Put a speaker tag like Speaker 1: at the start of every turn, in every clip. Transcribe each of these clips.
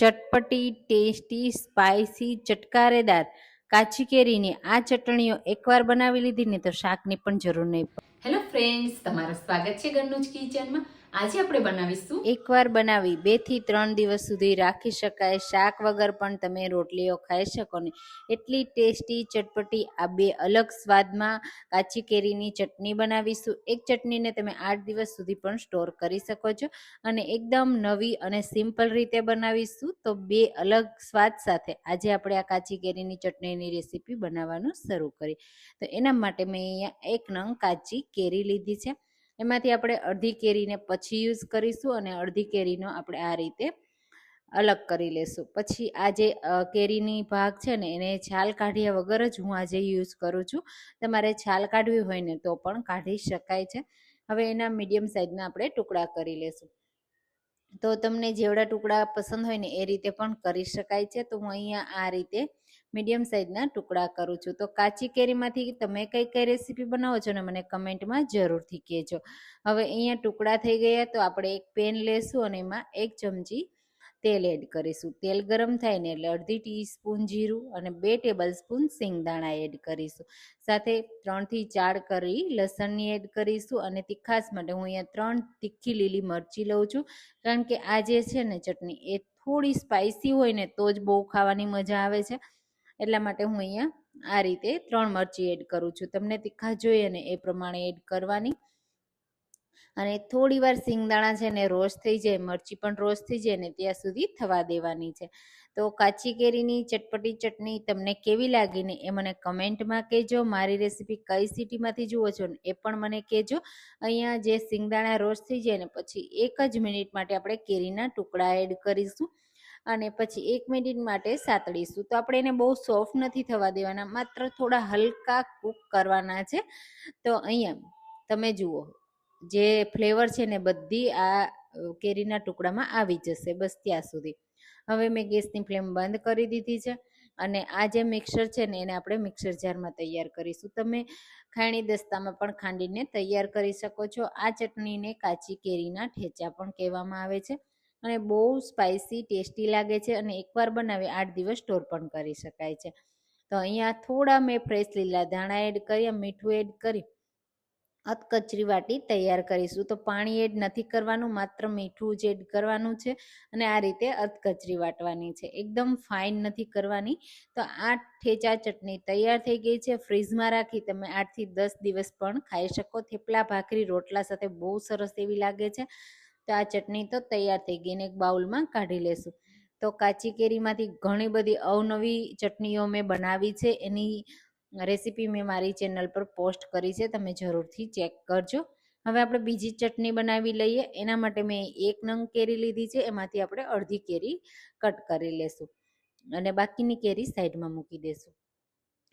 Speaker 1: ચટપટી, tasty, spicy, ચટકારેદાર કાચી કેરીની આ ચટણીઓ એકવાર બનાવી લીધી ને તો શાકની પણ જરૂર નહીં
Speaker 2: હેલો ફ્રેન્ડ્સ તમારું સ્વાગત છે ઘરનું જ કિચનમાં. આજે આપણે બનાવીશું
Speaker 1: એકવાર બનાવી બેથી ત્રણ દિવસ સુધી રાખી શકાય. શાક વગર પણ તમે રોટલીઓ ખાઈ શકો ને. એટલી ટેસ્ટી ચટપટી, આ બે અલગ સ્વાદમાં કાચી કેરીની ચટણી બનાવીશું. એક ચટણીને તમે આઠ દિવસ સુધી પણ સ્ટોર કરી શકો છો અને એકદમ નવી અને સિમ્પલ રીતે બનાવીશું. તો બે અલગ સ્વાદ સાથે આજે આપણે આ કાચી કેરીની ચટણીની રેસીપી બનાવવાનું શરૂ કરી તો એના માટે મેં અહીંયા એક નંગ કાચી કેરી લીધી છે. એમાંથી આપણે અડધી કેરીને પછી યુઝ કરીશું અને અડધી કેરીનો આપણે આ રીતે અલગ કરી લેશું. પછી આ જે કેરીની ભાગ છે ને, એને છાલ કાઢ્યા વગર જ હું આજે યુઝ કરું છું. તમારે છાલ કાઢવી હોય ને તો પણ કાઢી શકાય છે. હવે એના મીડિયમ સાઇઝના આપણે ટુકડા કરી લેશું. તો તમને જેવડા ટુકડા પસંદ હોય ને એ રીતે પણ કરી શકાય છે. તો હું અહીંયા આ રીતે મીડિયમ સાઇઝના ટુકડા કરું છું. તો કાચી કેરીમાંથી તમે કઈ કઈ રેસીપી બનાવો છો ને મને કમેન્ટમાં જરૂરથી કહેજો. હવે અહીંયા ટુકડા થઈ ગયા તો આપણે એક પેન લેશું અને એમાં એક ચમચી તેલ એડ કરીશું. તેલ ગરમ થાય ને એટલે અડધી ટીસ્પૂન જીરું અને બે ટેબલ સ્પૂન સિંગદાણા એડ કરીશું. સાથે ત્રણથી ચાર કરી લસણની એડ કરીશું અને તીખાસ માટે હું અહીંયા ત્રણ તીખી લીલી મરચી લઉં છું. કારણ કે આ જે છે ને ચટણી એ થોડી સ્પાઇસી હોય ને તો જ બહુ ખાવાની મજા આવે છે. એટલા માટે હું અહીંયા આ રીતે ત્રણ મરચી એડ કરું છું. તમને તીખા જોઈએ ને એ પ્રમાણે એડ કરવાની. અને થોડી વાર સિંગદાણા છે ને રોસ્ટ થઈ જાય, મરચી પણ રોસ્ટ થઈ જાય ને ત્યાં સુધી થવા દેવાની છે. તો કાચી કેરીની ચટપટી ચટણી તમને કેવી લાગી ને એ મને કમેન્ટમાં કહેજો. મારી રેસીપી કઈ સિટીમાંથી જુઓ છો ને એ પણ મને કહેજો. અહીંયા જે સિંગદાણા રોસ્ટ થઈ જાય ને પછી એક જ મિનિટ માટે આપણે કેરીના ટુકડા એડ કરીશું. અને પછી એક મિનિટ માટે સાતડીશું. તો આપણે એને બહુ સોફ્ટ નથી થવા દેવાના, માત્ર થોડા હલકા કૂક કરવાના છે. તો અહીંયા તમે જુઓ, જે ફ્લેવર છે ને બધી આ કેરીના ટુકડામાં આવી જશે બસ ત્યાં સુધી. હવે મેં ગેસની ફ્લેમ બંધ કરી દીધી છે અને આ જે મિક્સર છે ને એને આપણે મિક્સર જારમાં તૈયાર કરીશું. તમે ખાણી દસ્તામાં પણ ખાંડીને તૈયાર કરી શકો છો. આ ચટણીને કાચી કેરીના ઠેચા પણ કહેવામાં આવે છે. અને બહુ સ્પાઇસી ટેસ્ટી લાગે છે અને એકવાર બનાવી આઠ દિવસ સ્ટોર પણ કરી શકાય છે. તો અહીંયા થોડા મેં ફ્રેશ લીલા ધાણા એડ કર્યા, મીઠું એડ કરી અધકચરી વાટી તૈયાર કરીશું. તો પાણી એડ નથી કરવાનું, માત્ર મીઠું જ એડ કરવાનું છે અને આ રીતે અધકચરી વાટવાની છે. એકદમ ફાઇન નથી કરવાની. તો આ ઠેચા ચટણી તૈયાર થઈ ગઈ છે. ફ્રીઝમાં રાખી તમે આઠથી દસ દિવસ પણ ખાઈ શકો. થેપલા, ભાખરી, રોટલા સાથે બહુ સરસ એવી લાગે છે. તો આ ચટણી તો તૈયાર થઈ ગઈ એક બાઉલમાં કાઢી લેશું. તો કાચી કેરીમાંથી ઘણી બધી અવનવી ચટણીઓ મેં બનાવી છે. એની રેસીપી મેં મારી ચેનલ પર પોસ્ટ કરી છે. તમે જરૂરથી ચેક કરજો. હવે આપણે બીજી ચટણી બનાવી લઈએ. એના માટે મેં એક નંગ કેરી લીધી છે. એમાંથી આપણે અડધી કેરી કટ કરી લેશું. અને બાકીની કેરી સાઈડમાં મૂકી દેશું.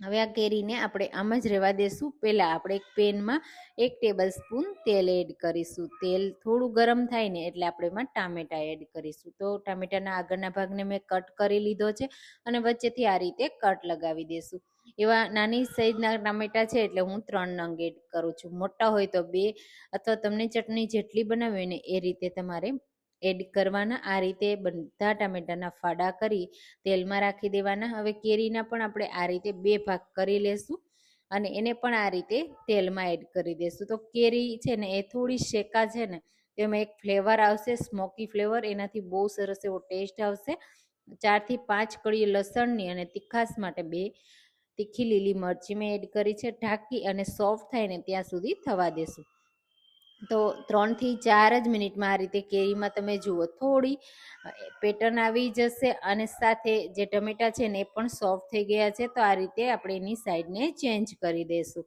Speaker 1: હવે આ કેરીને આપણે આમ જ રહેવા દેશું. પહેલાં આપણે એક પેનમાં એક ટેબલ સ્પૂન તેલ એડ કરીશું. તેલ થોડું ગરમ થાય ને એટલે આપણે એમાં ટામેટાં એડ કરીશું. તો ટામેટાના આગળના ભાગને મેં કટ કરી લીધો છે અને વચ્ચેથી આ રીતે કટ લગાવી દેશું. એવા નાની સાઈઝના ટામેટાં છે એટલે હું ત્રણ નંગ એડ કરું છું. મોટા હોય તો બે અથવા તમને ચટણી જેટલી બનાવી હોય ને એ રીતે તમારે એડ કરવાના. આ રીતે બધા ટામેટાના ફાડા કરી તેલમાં રાખી દેવાના. હવે કેરીના પણ આપણે આ રીતે બે ભાગ કરી લેશું અને એને પણ આ રીતે તેલમાં એડ કરી દેશું. તો કેરી છે ને, એ થોડી શેકા છે ને તેમાં એક ફ્લેવર આવશે સ્મોકી ફ્લેવર એનાથી બહુ સરસ એવો ટેસ્ટ આવશે. ચારથી પાંચ કળી લસણની અને તીખાસ માટે બે તીખી લીલી મરચી મેં એડ કરી છે. ઢાંકી અને સોફ્ટ થાય ને ત્યાં સુધી થવા દેશું. તો ત્રણથી ચાર જ મિનિટમાં આ રીતે કેરીમાં તમે જુઓ, થોડી પેટર્ન આવી જશે અને સાથે જે ટમેટા છે ને એ પણ સોફ્ટ થઈ ગયા છે, તો આ રીતે આપણે એની સાઈડને ચેન્જ કરી દઈશું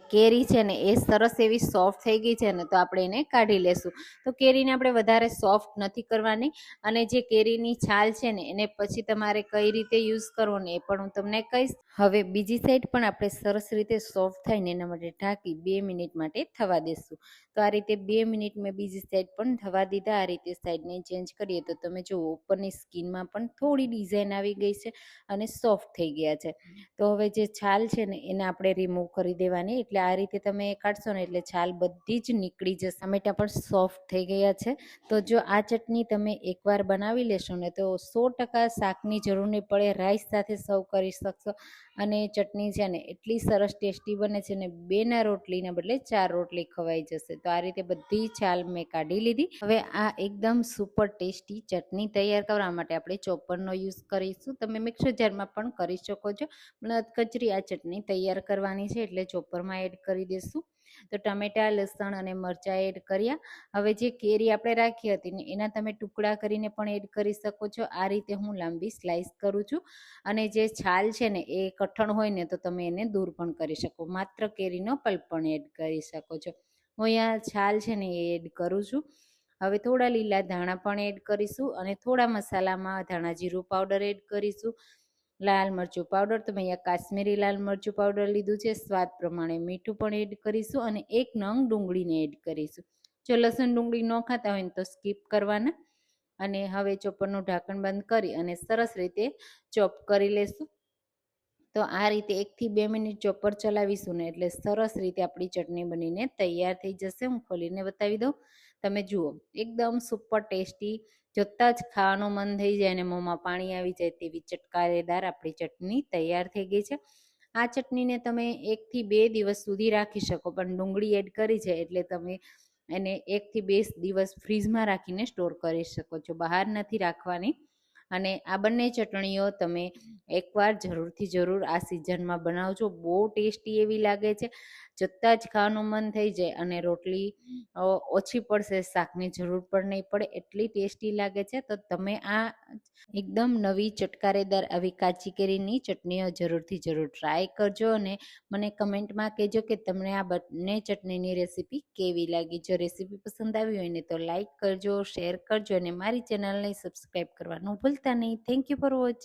Speaker 1: કેરી છે ને એ સરસ એવી સોફ્ટ થઈ ગઈ છે ને તો આપણે એને કાઢી લેશું. તો કેરીને આપણે વધારે સોફ્ટ નથી કરવાની અને જે કેરીની છાલ છે ને એને પછી તમારે કઈ રીતે યુઝ કરવો ને એ પણ હું તમને કહીશ. હવે બીજી સાઈડ પણ આપણે સરસ રીતે સોફ્ટ થાય ને એના માટે ઢાંકી બે મિનિટ માટે થવા દેશું. તો આ રીતે બે મિનિટ મેં બીજી સાઈડ પણ થવા દીધા. આ રીતે સાઈડને ચેન્જ કરીએ તો તમે જુઓ ઉપરની સ્કિનમાં પણ થોડી ડિઝાઇન આવી ગઈ છે અને સોફ્ટ થઈ ગયા છે. તો હવે જે છાલ છે ને એને આપણે રિમૂવ કરી દેવાની. એટલે આ રીતે તમે કાઢશો ને એટલે છાલ બધી જ નીકળી જશે. ટમેટા પણ સોફ્ટ થઈ ગયા છે. તો જો આ ચટણી તમે એકવાર બનાવી લેશો ને તો સો ટકા શાકની જરૂર નહીં પડે રાઈસ સાથે સર્વ કરી શકશો. અને ચટણી છે ને એટલી સરસ ટેસ્ટી બને છે ને બેના રોટલીને બદલે ચાર રોટલી ખવાઈ જશે. તો આ રીતે બધી છાલ મેં કાઢી લીધી. હવે આ એકદમ સુપર ટેસ્ટી ચટણી તૈયાર કરવા માટે આપણે ચોપરનો યુઝ કરીશું. તમે મિક્સર જારમાં પણ કરી શકો છો. પણ કચરી આ ચટણી તૈયાર કરવાની છે એટલે ચોપરમાં એડ કરી દઈશું. તો ટમેટા, લસણ અને મરચાં એડ કર્યા. હવે જે કેરી આપણે રાખી હતી ને, એના તમે ટુકડા કરીને પણ એડ કરી શકો છો. આ રીતે હું લાંબી સ્લાઇસ કરું છું. અને જે છાલ છે ને, એ કઠણ હોય ને, તો તમે એને દૂર પણ કરી શકો. માત્ર કેરીનો પલ્પ પણ એડ કરી શકો છો. હું અહીંયા છાલ છે ને, એ એડ કરું છું. હવે થોડા લીલા ધાણા પણ એડ કરીશું અને થોડા મસાલામાં ધાણા જીરું પાવડર એડ કરીશું. લાલ મરચું પાવડર તમે અહીંયા કાશ્મીરી લાલ મરચું પાવડર લીધું છે. સ્વાદ પ્રમાણે મીઠું પણ એડ કરીશું અને એક નંગ ડુંગળીને એડ કરીશું. જો લસણ ડુંગળી ન ખાતા હોય તો સ્કીપ કરવાના. અને હવે ચોપરનું ઢાંકણ બંધ કરી અને સરસ રીતે ચોપ કરી લેશું. તો આ રીતે એકથી બે મિનિટ ચોપર ચલાવીશું ને એટલે સરસ રીતે આપણી ચટણી બનીને તૈયાર થઈ જશે. હું ખોલીને બતાવી દઉં. તમે જુઓ, એકદમ સુપર ટેસ્ટી જોતાં જ ખાવાનું મન થઈ જાય અને મોંમાં પાણી આવી જાય તેવી ચટકારેદાર આપણી ચટણી તૈયાર થઈ ગઈ છે. આ ચટણીને તમે એકથી બે દિવસ સુધી રાખી શકો, પણ ડુંગળી એડ કરી છે એટલે તમે એને એકથી બે દિવસ ફ્રીજમાં રાખીને સ્ટોર કરી શકો છો. બહાર નથી રાખવાની. અને આ બંને ચટણીઓ તમે એકવાર જરૂરથી જરૂર આ સિઝનમાં બનાવજો. બહુ ટેસ્ટી એવી લાગે છે. જતાં જ ખાવાનું મન થઈ જાય અને રોટલી ઓછી પડશે, શાકની જરૂર પણ નહીં પડે એટલી ટેસ્ટી લાગે છે. તો તમે આ એકદમ નવી ચટકારેદાર આવી કાચી કેરીની ચટણીઓ જરૂરથી જરૂર ટ્રાય કરજો અને મને કમેન્ટમાં કહેજો કે તમને આ બંને ચટણીની રેસીપી કેવી લાગી. જો રેસીપી પસંદ આવી હોય ને તો લાઈક કરજો, શેર કરજો અને મારી ચેનલને સબસ્ક્રાઈબ કરવાનું ભૂલતા వెళ్తాను థ్యాంక్ యూ ఫర్ వాచింగ్